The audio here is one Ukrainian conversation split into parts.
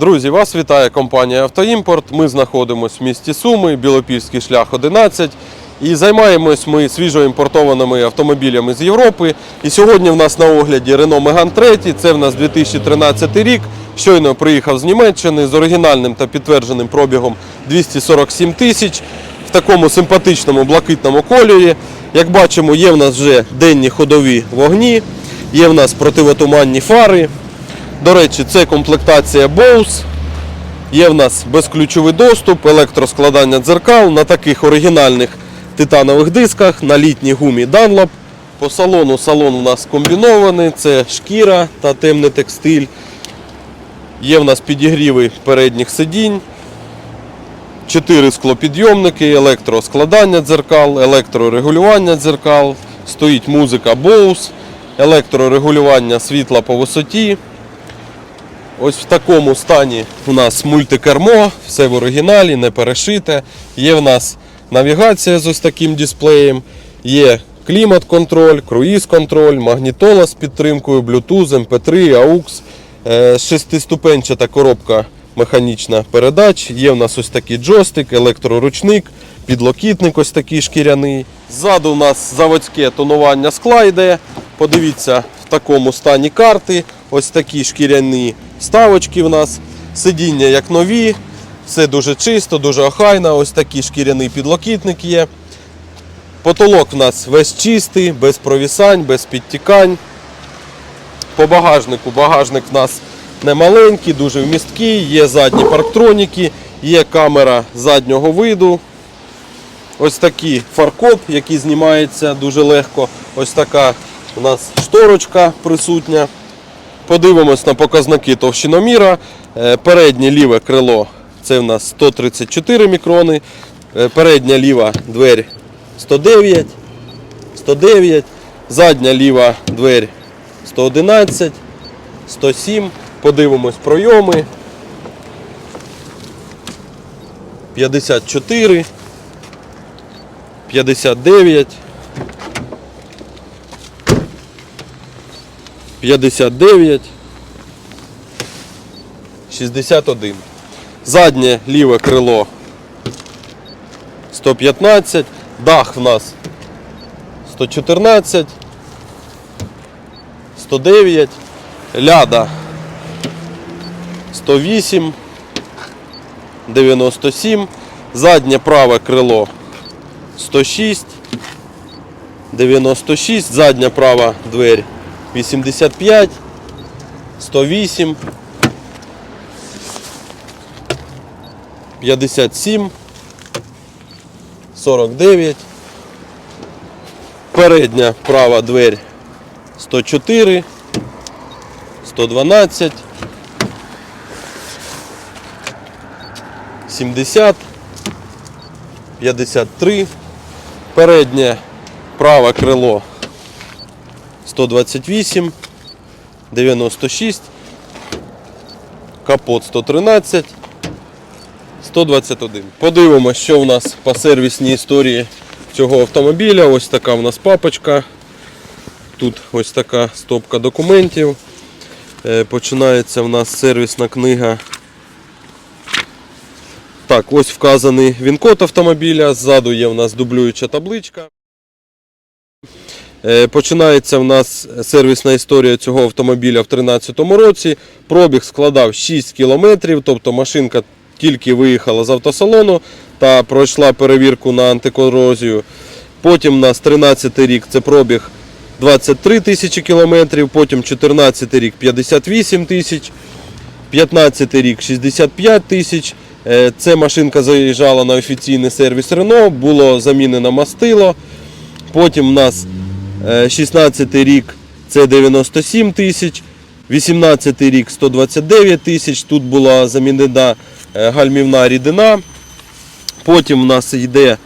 Друзі, вас вітає компанія Автоімпорт. Ми знаходимося в місті Суми, Білопільський шлях 11. І займаємось ми свіжоімпортованими автомобілями з Європи. І сьогодні в нас на огляді Renault Megane 3. Це в нас 2013 рік. Щойно приїхав з Німеччини з оригінальним та підтвердженим пробігом 247 тисяч в такому симпатичному блакитному кольорі. Як бачимо, є в нас вже денні ходові вогні, є в нас противотуманні фари. До речі, це комплектація Bose. Є в нас безключовий доступ, електроскладання дзеркал на таких оригінальних титанових дисках, на літній гумі Dunlop. По салону салон у нас комбінований, це шкіра та темний текстиль. Є в нас підігріви передніх сидінь, 4 склопідйомники, електроскладання дзеркал, електрорегулювання дзеркал, стоїть музика Bose, електрорегулювання світла по висоті. Ось в такому стані у нас мультикермо, все в оригіналі, не перешите. Є в нас навігація з ось таким дисплеєм, є клімат-контроль, круїз-контроль, магнітола з підтримкою, Bluetooth, MP3, AUX, шестиступенчата коробка механічна передач. Є в нас ось такий джойстик, електроручник, підлокітник ось такий шкіряний. Ззаду у нас заводське тонування скла йде. Подивіться в такому стані карти. Ось такі шкіряні ставочки в нас. Сидіння як нові, все дуже чисто, дуже охайно. Ось такий шкіряний підлокітник є. Потолок в нас весь чистий, без провісань, без підтікань. По багажнику багажник в нас не маленький, дуже вмісткий, є задні парктроніки, є камера заднього виду. Ось такий фаркоп, який знімається дуже легко. Ось така у нас шторочка присутня. Подивимось на показники товщиноміра. Е, Переднє ліве крило це в нас 134 мікрони. Е, Передня ліва двері 109, 109, задня ліва двері 111, 107. Подивимось пройоми. 54, 59, 59, 61. Заднє ліве крило 115, дах в нас 114, 109, ляда 108, 97, заднє праве крило 106, 96, задня права двері 85, 108, 57, 49, передня права двері 104, 112, 70, 53, переднє праве крило 128, 96, капот 113, 121. Подивимося, що у нас по сервісній історії цього автомобіля. Ось така у нас папочка. Тут ось така стопка документів. Е, Починається в нас сервісна книга. Так, ось вказаний він-код автомобіля. Ззаду є в нас дублююча табличка. Е, Починається в нас сервісна історія цього автомобіля в 2013 році. Пробіг складав 6 кілометрів, тобто машинка тільки виїхала з автосалону та пройшла перевірку на антикорозію. Потім у нас 13 рік це пробіг 23 тисячі кілометрів, потім 14 рік 58 тисяч, 15 рік 65 тисяч. Е, Це машинка заїжджала на офіційний сервіс Renault, було замінено мастило. Потім у нас 16 рік це 97 тисяч, 18 рік 129 тисяч. Тут була замінена е, гальмівна рідина. Потім у нас йде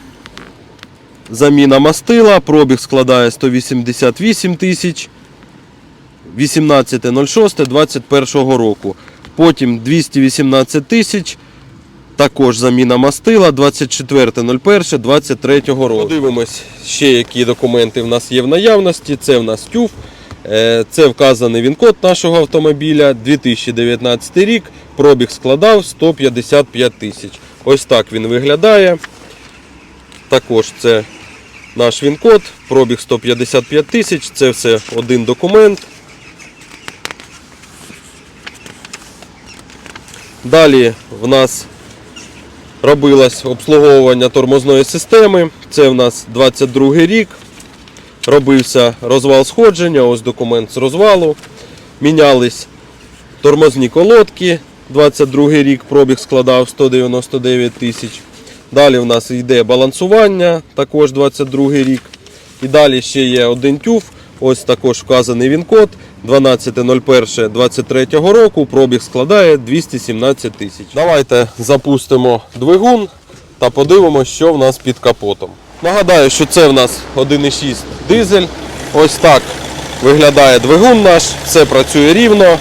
заміна мастила, пробіг складає 188 тисяч. 18.06.21 року. Потім 218 тисяч. Також заміна мастила 24.01.23 року. Подивимось ще, які документи в нас є в наявності. Це в нас TÜV. Е, Це вказаний він-код нашого автомобіля 2019 рік. пробіг складав 155 тисяч. Ось так він виглядає. Також це наш він-код, пробіг 155 тисяч, це все один документ. Далі в нас робилось обслуговування тормозної системи. Це в нас 22 рік. Робився розвал сходження, ось документ з розвалу. Мінялись тормозні колодки. 22 рік пробіг складав 199 тисяч. Далі в нас йде балансування, також 22 рік. І далі ще є один тюф. Ось також вказаний він код 12.01.23 року. Пробіг складає 217 тисяч. Давайте запустимо двигун та подивимося, що в нас під капотом. Нагадаю, що це в нас 1,6 дизель. Ось так виглядає двигун наш, все працює рівно.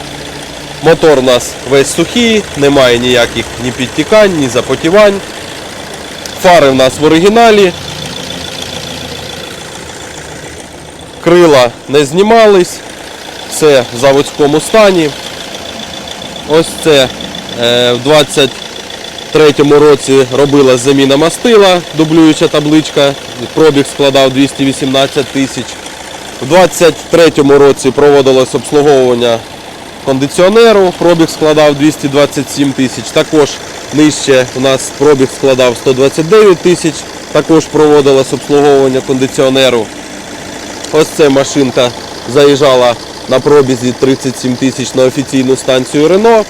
Мотор у нас весь сухий, немає ніяких ні підтікань, ні запотівань. Фари в нас в оригіналі. Крила не знімались, все в заводському стані. Ось це е, в 23-му році робилась заміна мастила, дублююча табличка, пробіг складав 218 тисяч. У 23-му році проводилось обслуговування кондиціонеру, пробіг складав 227 тисяч. Також нижче у нас пробіг складав 129 тисяч, також проводилось обслуговування кондиціонеру. Ось ця машинка заїжджала на пробізі 37 тисяч на офіційну станцію Рено.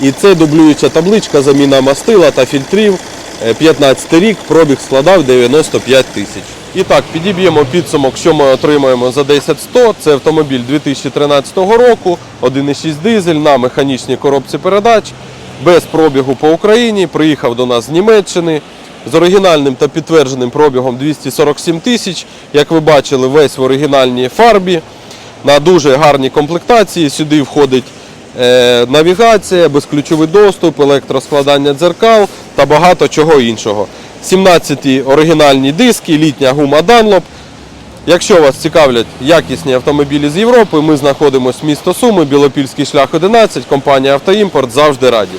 І це дублююча табличка, заміна мастила та фільтрів. Е, 15 рік пробіг складав 95 тисяч. І так, підіб'ємо підсумок, що ми отримаємо за 10100. Це автомобіль 2013 року, 1,6 дизель на механічній коробці передач, без пробігу по Україні. Приїхав до нас з Німеччини з оригінальним та підтвердженим пробігом 247 тисяч. Як ви бачили, весь в оригінальній фарбі. На дуже гарній комплектації. Сюди входить е, навігація, безключовий доступ, електроскладання дзеркал та багато чого іншого. 17-ті оригінальні диски, літня гума Dunlop. Якщо вас цікавлять якісні автомобілі з Європи, ми знаходимося місто Суми, Білопільський шлях 11, компанія Автоімпорт завжди раді.